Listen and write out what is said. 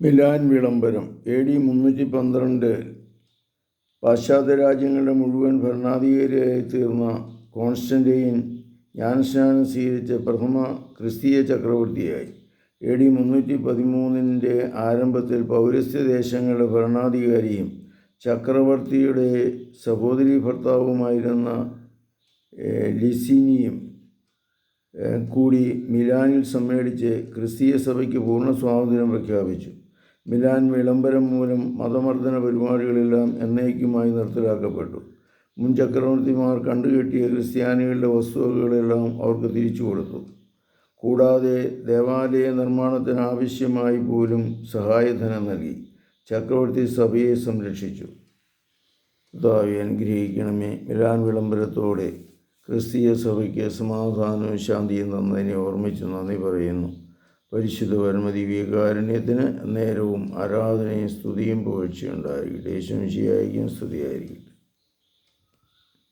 Milan വിളംബരം A D മുന്നൂറ്റി പന്ത്രണ്ട്. പാശ്ചാത്യ രാജ്യങ്ങളുടെ മുഴുവൻ ഭരണാധികാരിയായി തീർന്ന കോൺസ്റ്റന്റൈൻ ജ്ഞാനസ്നാനം സ്വീകരിച്ച പ്രഥമ ക്രിസ്തീയ ചക്രവർത്തിയായി. എ ഡി മുന്നൂറ്റി പതിമൂന്നിന്റെ ആരംഭത്തിൽ പൗരസ്ത്യ ദേശങ്ങളുടെ ഭരണാധികാരിയും ചക്രവർത്തിയുടെ സഹോദരി ഭർത്താവുമായിരുന്ന ലിസിനിയും കൂടി മിലാനിൽ സമ്മേളിച്ച് ക്രിസ്തീയ സഭയ്ക്ക് പൂർണ സ്വാതന്ത്ര്യം പ്രഖ്യാപിച്ചു. മിലാൻ വിളംബരം മൂലം മതമർദ്ദന പരിപാടികളെല്ലാം എന്നേക്കുമായി നിർത്തലാക്കപ്പെട്ടു. മുൻ ചക്രവർത്തിമാർ കണ്ടുകെട്ടിയ ക്രിസ്ത്യാനികളുടെ വസ്തുവകകളെല്ലാം അവർക്ക് തിരിച്ചു കൊടുത്തു. കൂടാതെ ദേവാലയ നിർമ്മാണത്തിന് ആവശ്യമായി പോലും സഹായധനം നൽകി. ചക്രവർത്തി സഭയെ സംരക്ഷിച്ചു. കർത്താവെ അനുഗ്രഹിക്കണമേ. മിലാൻ വിളംബരത്തോടെ ക്രിസ്തീയ സഭയ്ക്ക് സമാധാനവും ശാന്തിയും തന്നതിനെ ഓർമ്മിച്ച് നന്ദി പറയുന്നു. പരിശുദ്ധ പരമദിവ്യകാരുണ്യത്തിന് നേരവും ആരാധനയും സ്തുതിയും പുകഴ്ചയുണ്ടായിരിക്കട്ടെ ശരിയായിരിക്കും സ്തുതിയായിരിക്കട്ടെ.